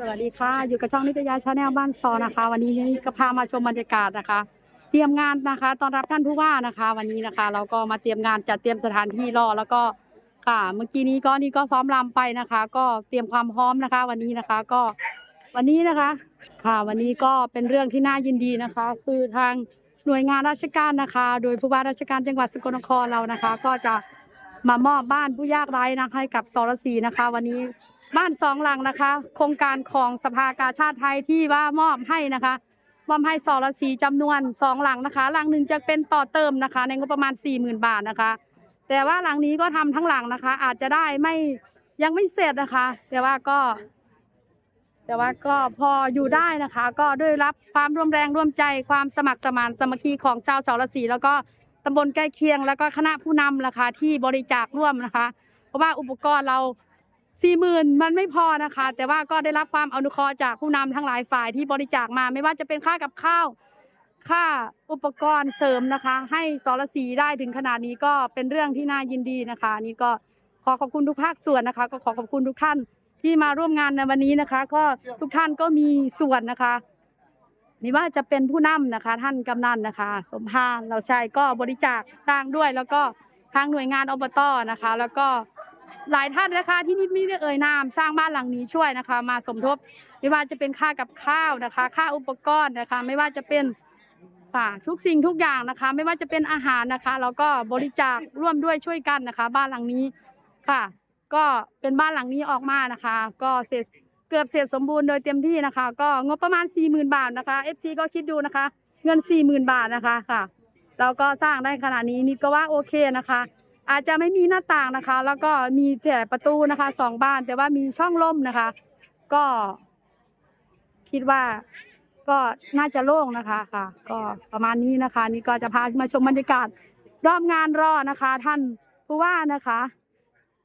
สวัสดีค่ะ อยู่กับช่องนิตยาชาแนลบ้านซอนะคะ วันนี้นี่ก็พามาชมบรรยากาศนะคะ เตรียมงานนะคะตอนรับท่านผู้ว่านะคะ วันนี้นะคะ เราก็มาเตรียมงานจัดเตรียมสถานที่รอแล้วก็ค่ะ เมื่อกี้นี้ก็นี่ก็ซ้อมรำไปนะคะ ก็เตรียมความพร้อมนะคะ วันนี้นะคะก็วันนี้นะคะ ค่ะวันนี้ก็เป็นเรื่องที่น่ายินดีนะคะ คือทางหน่วยงานราชการนะคะ โดยผู้ว่าราชการจังหวัดสกลนครเรานะคะ ก็จะมามอบบ้านผู้ยากไร้นะคะให้กับสรศรีนะคะ วันนี้บ้านสองหลังนะคะ โครงการของสภากาชาติไทยที่ว่ามอบให้นะคะ มอบให้สรสีจำนวนสองหลังนะคะ หลังหนึ่งจะเป็นต่อเติมนะคะ ในงบประมาณ 4 0,000 บาทนะคะ แต่ว่าหลังนี้ก็ทำทั้งหลังนะคะ อาจจะได้ไม่ยังไม่เสร็จนะคะ แต่ว่าก็ แต่ว่าก็พออยู่ได้นะคะ ก็ด้วยรับความร่วมแรงร่วมใจความสมัครสมานสมัคคีของชาวสรสีแล้วก็ตำบลใกล้เคียง แล้วก็คณะผู้นำนะคะที่บริจาคร่วมนะคะ เพราะว่าอุปกรณ์เรา สี่หมื่นมันไม่พอนะคะ แต่ว่าก็ได้รับความอนุเคราะห์จากผู้นำทั้งหลายฝ่ายที่บริจาคมา ไม่ว่าจะเป็นค่ากับข้าว ค่าอุปกรณ์เสริมนะคะ ให้สรสีได้ถึงขนาดนี้ก็เป็นเรื่องที่น่ายินดีนะคะ นี่ก็ขอขอบคุณทุกภาคส่วนนะคะ ก็ขอขอบคุณทุกท่านที่มาร่วมงานในวันนี้นะคะ ก็ทุกท่านก็มีส่วนนะคะไม่ว่าจะเป็นผู้นำนะคะ ท่านกำนันนะคะ สมภารเราใช่ก็บริจาคสร้างด้วย แล้วก็ทางหน่วยงานอบตนะคะ แล้วก็ หลายท่านนะคะที่นี่ไม่ได้เอ่ยนามสร้างบ้านหลังนี้ช่วยนะคะ มาสมทบไม่ว่าจะเป็นค่ากับข้าวนะคะ ค่าอุปกรณ์นะคะ ไม่ว่าจะเป็นค่ะทุกสิ่งทุกอย่างนะคะ ไม่ว่าจะเป็นอาหารนะคะแล้วก็บริจาคร่วมด้วยช่วยกันนะคะ บ้านหลังนี้ค่ะ ก็เป็นบ้านหลังนี้ออกมานะคะ ก็เสร็จเกือบเสร็จสมบูรณ์โดยเต็มที่นะคะ ก็งบประมาณ 40,000 บาทนะคะ FC ก็คิดดูนะคะ เงิน 40,000 บาทนะคะค่ะแล้วก็สร้างได้ขนาดนี้นิดก็ว่าโอเคนะคะ อาจจะไม่มีหน้าต่างนะคะ แล้วก็มีแต่ประตูนะคะสองบานแต่ว่ามีช่องลมนะคะ ก็ คิดว่าก็น่าจะโล่งนะคะค่ะ ก็ประมาณนี้นะคะ นี่ก็จะพามาชมบรรยากาศรอบงานรอนะคะ ท่านผู้ว่านะคะ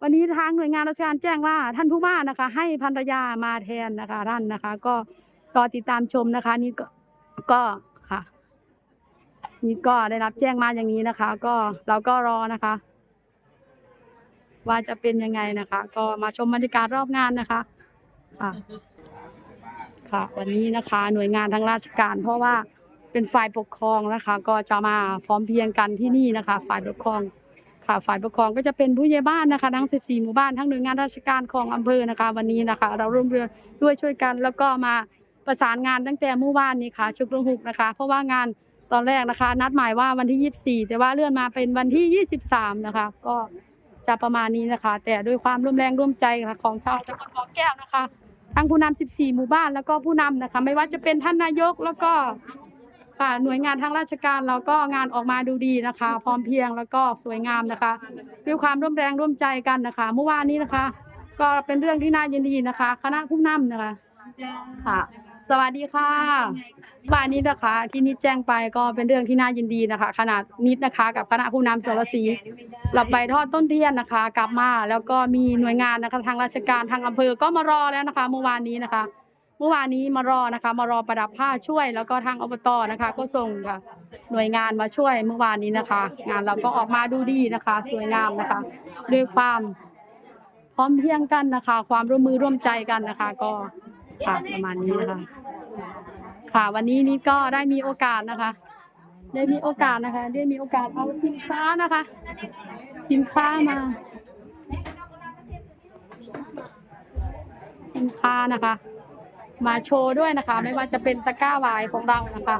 วันนี้ทางหน่วยงานราชการแจ้งว่าท่านผู้ว่านะคะ ให้ภรรยามาแทนนะคะท่านนะคะ ก็รอติดตามชมนะคะ นี่ก็ก็ค่ะ นี่ก็ได้รับแจ้งมาอย่างนี้นะคะ ก็เราก็รอนะคะ ว่าจะเป็นยังไงนะคะ ก็มาชมบรรยากาศรอบงานนะคะค่ะค่ะวันนี้นะคะหน่วยงานทางราชการ เพราะว่าเป็นฝ่ายปกครองนะคะ ก็จะมาพร้อมเพรียงกันที่นี่นะคะ ฝ่ายปกครองค่ะฝ่ายปกครองก็จะเป็นผู้ใหญ่บ้านนะคะทั้ง 14 หมู่บ้านทั้งหน่วยงานราชการของอำเภอนะคะ วันนี้นะคะ เราร่วมเรือด้วยช่วยกัน แล้วก็มาประสานงานตั้งแต่เมื่อวานนี้ค่ะ ชุกลงหุกนะคะ เพราะว่างานตอนแรกนะคะ นัดหมายว่าวันที่ 24 แต่ว่าเลื่อนมาเป็นวันที่ 23 นะคะ ก็ จะประมาณนี้นะคะ แต่ด้วยความร่วมแรงร่วมใจค่ะของชาวตำบลบ่อแก้วนะคะทั้งผู้นำ14 หมู่บ้านแล้วก็ผู้นำนะคะ ไม่ว่าจะเป็นท่านนายกแล้วก็ค่ะหน่วยงานทางราชการเราก็งานออกมาดูดีนะคะ พร้อมเพรียงแล้วก็สวยงามนะคะ ด้วยความร่วมแรงร่วมใจกันนะคะ เมื่อวานนี้นะคะ ก็เป็นเรื่องที่น่ายินดีนะคะ คณะผู้นำนะคะค่ะ สวัสดีค่ะบ้านนี้นะคะ ที่นิดแจ้งไปก็เป็นเรื่องที่น่ายินดีนะคะ ขนาดนิดนะคะ กับคณะผู้นำสรศรีเราไปทอดต้นเทียนนะคะ กลับมาแล้วก็มีหน่วยงานนะคะทางราชการทางอำเภอก็มารอแล้วนะคะ เมื่อวานนี้นะคะ เมื่อวานนี้มารอนะคะ มารอประดับผ้าช่วย แล้วก็ทางอบตนะคะ ก็ส่งค่ะหน่วยงานมาช่วยเมื่อวานนี้นะคะ งานเราก็ออกมาดูดีนะคะ สวยงามนะคะด้วยความพร้อมเพรียงกันนะคะ ความร่วมมือร่วมใจกันนะคะ ก็ ค่ะประมาณนี้นะคะ ค่ะวันนี้นี่ก็ได้มีโอกาสนะคะ ได้มีโอกาสนะคะ ได้มีโอกาสเอาสินค้านะคะ สินค้ามา สินค้านะคะ มาโชว์ด้วยนะคะ ไม่ว่าจะเป็นตะกร้าวายของเรานะคะ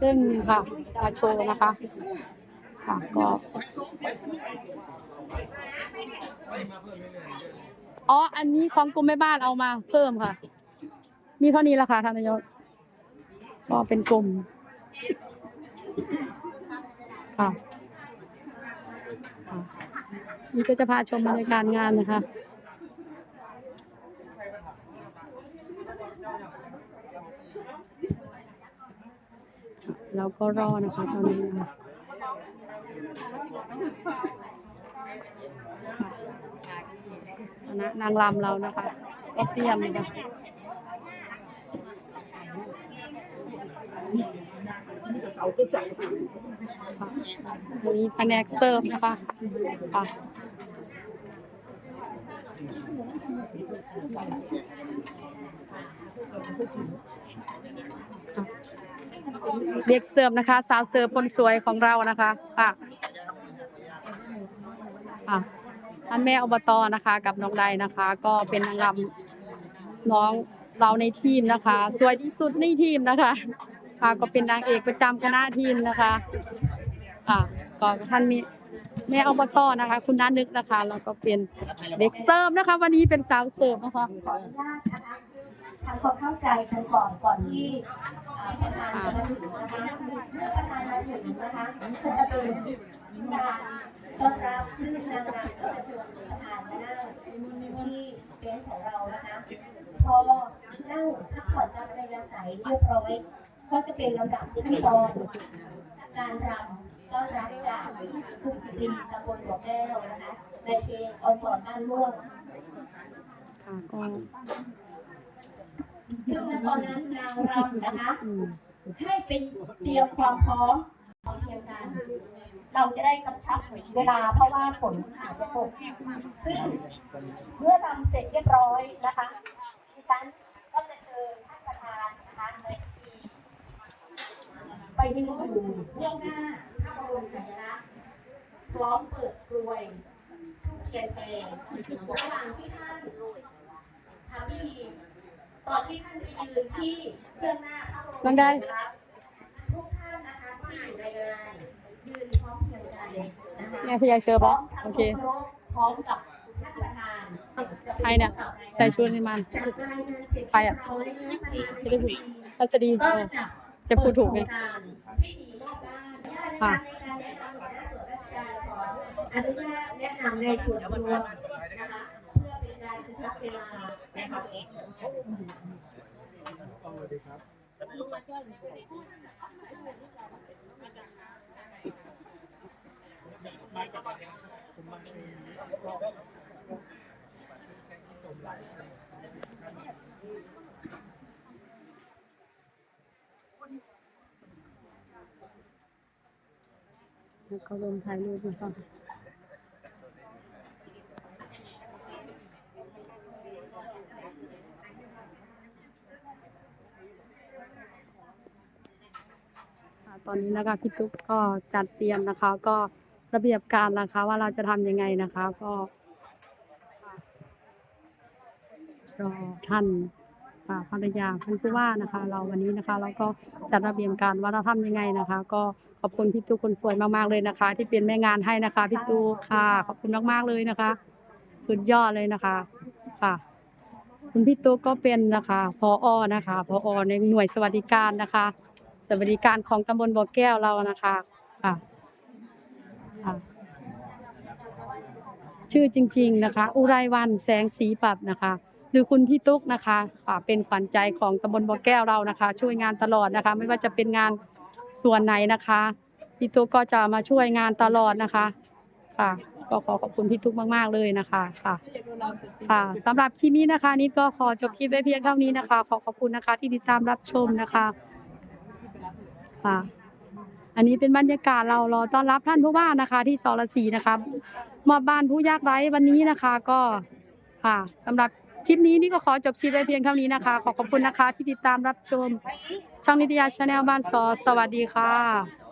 ซึ่งค่ะมาโชว์นะคะค่ะก็อ๋อ อันนี้ของกรมแม่บ้านเอามาเพิ่มค่ะ มีเท่านี้ละค่ะท่านนายกก็เป็นกลุ่มค่ะค่ะนี่ก็จะพาชมบรรยากาศงานนะคะเราก็รอนะคะตอนนี้นะคะคณะนางรำเรานะคะก็เตรียมนะคะค่ะ มีแผนกเสิร์ฟนะคะค่ะเด็กเสิร์ฟนะคะ สาวเสิร์ฟคนสวยของเรานะคะค่ะอะอันแม่อบตนะคะ กับน้องใดนะคะ ก็เป็นนางรำน้องเราในทีมนะคะ สวยที่สุดในทีมนะคะ ค่ะก็เป็นนางเอกประจำคณะทีมนะคะค่ะก็ท่านมีแม่อบตนะคะ คุณน้านึกนะคะแล้วก็เป็นเด็กเสิร์ฟนะคะ วันนี้เป็นสาวเสิร์ฟนะคะ ขออนุญาตนะคะทำความเข้าใจกันก่อนก่อนที่อ่าประธานจะมาถึงนะคะเมื่อประธานมาถึงนะคะก็จะเป็นการต้อนรับซึ่งนางรำก็จะเชิญประธานมานั่งที่เต็นท์ของเรานะคะ พอนั่งพักผ่อนตามอัธยาศัยเรียบร้อย ก็จะเป็นลำดับขั้นตอนการรำต้อนรับจากคุณสิริตำบลหัวแก้วนะคะในเพลงออนสอนบ้านม่วงค่ะก็ซึ่งณตอนนั้นนางรำนะคะให้เป็นเตรียมความพร้อมของเตรียมการเราจะได้กำชับเวลาเพราะว่าฝนอาจจะตกซึ่งเมื่อทำเสร็จเรียบร้อยนะคะดิฉันก็จะเชิญท่านประธานนะคะในที ไปยืนอยู่เบื้องหน้าพระบรมฉายาลักษณ์พร้อมเปิดกลวยทูบเทียนแดงระหว่างที่ท่านทำพิธีตอนที่ท่านไปยืนที่เครื่องหน้าพระบรมน้องได้ทุกท่านนะคะที่อยู่ในงานยืนพร้อมเพรียงกันนะคะแม่พยายเสิร์ฟพร้บออมโอทั้งเคเคารพพร้อมกับท่านประธานใครเนี่ยใส่ชุดนี่มันจากรายงานเสร็จใครอะเรียบร้อยนะคะจะได้ถูกทัศดีก็เออจะจะพูดถูกไง ค่ะในการแนะนำในส่วนราชการอนุญาตแนะนำในส่วนรวมนะคะเพื่อเป็นการกระชับเวลานะคะแล้วก็ ลงถ่ายรูปนะคะค่ะตอนนี้นะคะพี่ตุ๊กก็จัดเตรียมนะคะ ก็ระเบียบการนะคะ ว่าเราจะทำยังไงนะคะ ก็รอท่าน ภรรยาท่านผู้ว่านะคะ เราวันนี้นะคะเราก็จัดระเบียบการว่าเราทำยังไงนะคะ ก็ขอบคุณพี่ตุ๊กคนสวยมากๆเลยนะคะ ที่เป็นแม่งานให้นะคะพี่ตุ๊กค่ะ ขอบคุณมากๆเลยนะคะ สุดยอดเลยนะคะค่ะ คุณพี่ตุ๊กก็เป็นนะคะพออนะคะพออในหน่วยสวัสดิการนะคะ สวัสดิการของตำบลบ่อแก้วเรานะคะค่ะค่ะชื่อจริง ๆนะคะ อุไรวันแสงสีปรับนะคะ รือคุณพี่ตุ๊กนะคะค่ะเป็นขวัญใจของตำบลบ่อแก้วเรานะคะ ช่วยงานตลอดนะคะ ไม่ว่าจะเป็นงานส่วนไหนนะคะพี่ตุ๊กก็จะมาช่วยงานตลอดนะคะ ค่ะ ก็ขอขอบคุณพี่ตุ๊กมากๆเลยนะคะค่ะ ค่ะสำหรับคลิปนี้นะคะ นิดก็ขอจบคลิปไว้เพียงเท่านี้นะคะ ขอขอบคุณนะคะ ที่ติดตามรับชมนะคะค่ะอันนี้เป็นบรรยากาศเรารอต้อนรับท่านผู้ว่านะคะ ที่สรศรีนะคะมอบบ้านผู้ยากไร้วันนี้นะคะ ก็ค่ะสำหรับ คลิปนี้นี่ก็ขอจบคลิปไว้เพียงเท่านี้นะคะ ขอขอบคุณนะคะที่ติดตามรับชม ช่องนิตยาชาแนลบ้านสอสวัสดีค่ะ